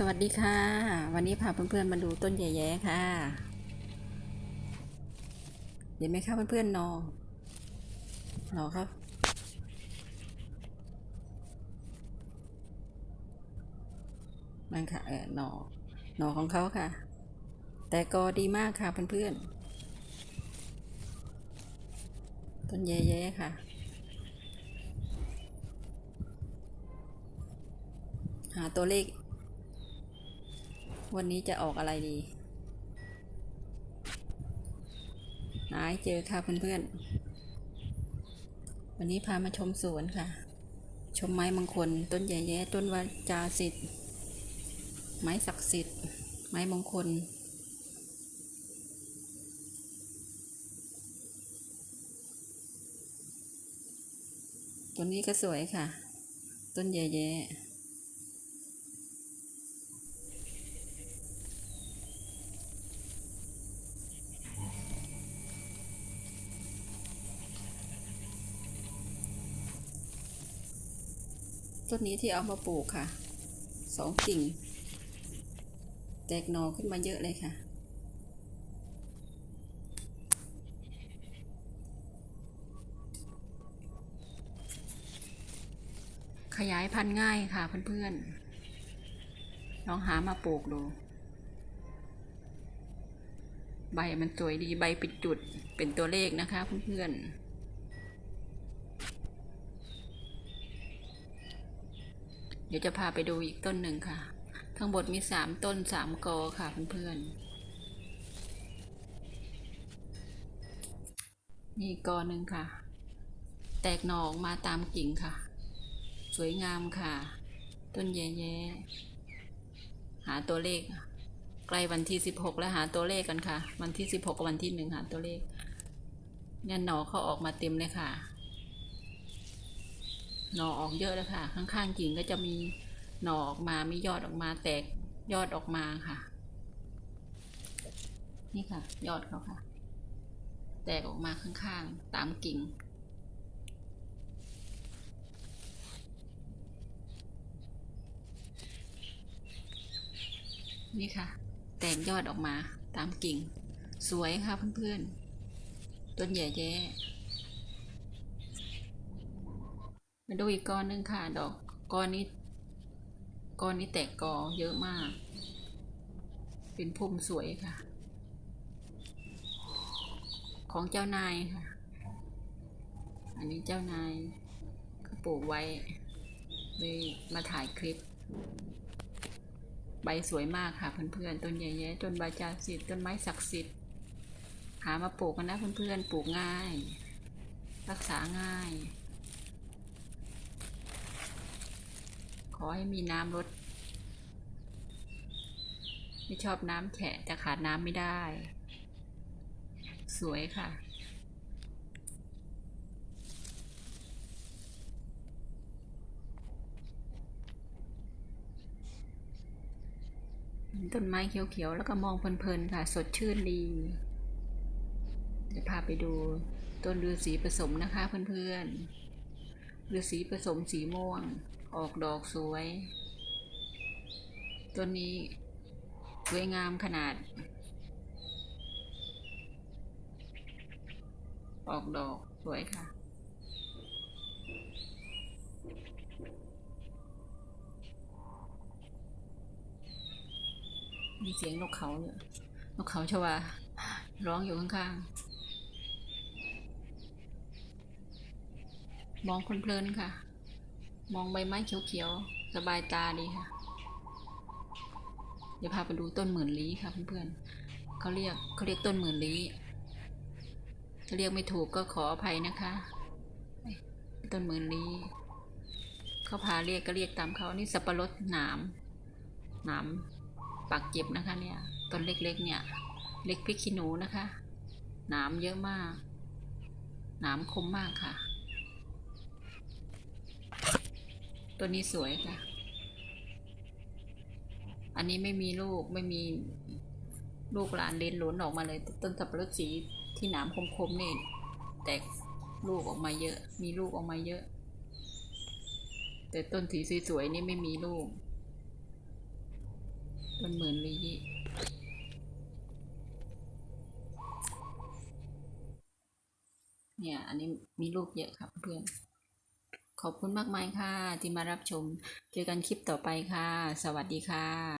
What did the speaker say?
สวัสดีค่ะ วันนี้พาเพื่อนๆมาดูต้นแย่ๆค่ะ เห็นไหมคะเพื่อนๆนอหนอครับนั่นค่ะเออหนอหนอของเขาค่ะ แต่ก็ดีมากค่ะเพื่อนๆต้นแย่ๆค่ะหาตัวเลข วันนี้จะออกอะไรดีหาให้เจอค่ะเพื่อนๆ วันนี้พามาชมสวนค่ะ ชมไม้มงคล ต้นใหญ่แย่ต้นวาจาสิทธิ์ ไม้ศักดิ์สิทธิ์ ไม้มงคล ต้นนี้ก็สวยค่ะ ต้นใหญ่แย่ ต้นนี้ที่เอามาปลูกค่ะ สองกิ่ง แตกหน่อขึ้นมาเยอะเลยค่ะ ขยายพันธุ์ง่ายค่ะเพื่อนๆ ลองหามาปลูกดู ใบมันสวยดีใบเป็นจุดเป็นตัวเลขนะคะเพื่อนๆ เดี๋ยวจะพาไปดูอีกต้นหนึ่งค่ะทั้งหมดมีสามต้นสามกอค่ะเพื่อนๆนี่กอหนึ่งค่ะ แตกหน่อออกมาตามกิ่งค่ะ สวยงามค่ะ ต้นแย่ๆหาตัวเลข ใกล้วันที่สิบหกแล้วหาตัวเลขกันค่ะ วันที่สิบหกกับวันที่หนึ่งหาตัวเลขเนี่ยหน่อเขาออกมาเต็มเลยค่ะ หน่อออกเยอะแล้วค่ะ ข้างๆกิ่งก็จะมีหน่อออกมามียอดออกมาแตกยอดออกมาค่ะ นี่ค่ะ ยอดเขาค่ะ แตกออกมาข้างๆตามกิ่งนี่ค่ะ แตกยอดออกมาตามกิ่ง สวยค่ะเพื่อนๆ ต้นใหญ่แย่ มาดูอีกก้อนหนึ่งค่ะ ดอกก้อนนี้ก้อนนี้แตกกอเยอะมาก เป็นพุ่มสวยค่ะ ของเจ้านายค่ะ อันนี้เจ้านายก็ปลูกไว้เลยมาถ่ายคลิป ใบสวยมากค่ะ เพื่อนๆ ต้นใหญ่ๆต้นใบจาสิทธิ์ต้นไม้ศักดิ์สิทธิ์หามาปลูกกันนะเพื่อนๆ ปลูกง่าย รักษาง่าย ขอให้มีน้ำลด ไม่ชอบน้ำแฉะแต่ขาดน้ำไม่ได้ สวยค่ะ ต้นไม้เขียวๆ แล้วก็มองเพลินๆ ค่ะ สดชื่นดี เดี๋ยวพาไปดูต้นฤาษีผสมนะคะเพื่อนๆฤาษีผสมสีม่วง ออกดอกสวยต้นนี้สวยงามขนาด ออกดอกสวยค่ะ มีเสียงนกเขาอยู่นกเขาชวาร้องอยู่ข้างๆ มองคนเพลินค่ะ มองใบไม้เขียวๆ สบายตาดีค่ะ เดี๋ยวพาไปดูต้นหมื่นลี้ค่ะเพื่อนๆเขาเรียกเขาเรียกต้นหมื่นลี้ถ้าเรียกไม่ถูกก็ขออภัยนะคะ ต้นหมื่นลี้เขาพาเรียกก็เรียกตามเขานี่สับปะรดหนามหนามปากเจ็บนะคะเนี่ยต้นเล็กๆเนี่ย เล็กพริกขี้หนูนะคะ หนามเยอะมาก หนามคมมากค่ะ ตัวนี้สวยค่ะ อันนี้ไม่มีลูกไม่มีลูกหลานเลนหลุนออกมาเลย ต้นสับปะรดสีที่หนามคมๆนี่แตกลูกออกมาเยอะ มีลูกออกมาเยอะ แต่ต้นสีสวยๆนี่ไม่มีลูกต้นหมื่นลี้เนี่ย อันนี้มีลูกเยอะครับเพื่อน ขอบคุณมากมายค่ะที่มารับชม เจอกันคลิปต่อไปค่ะ สวัสดีค่ะ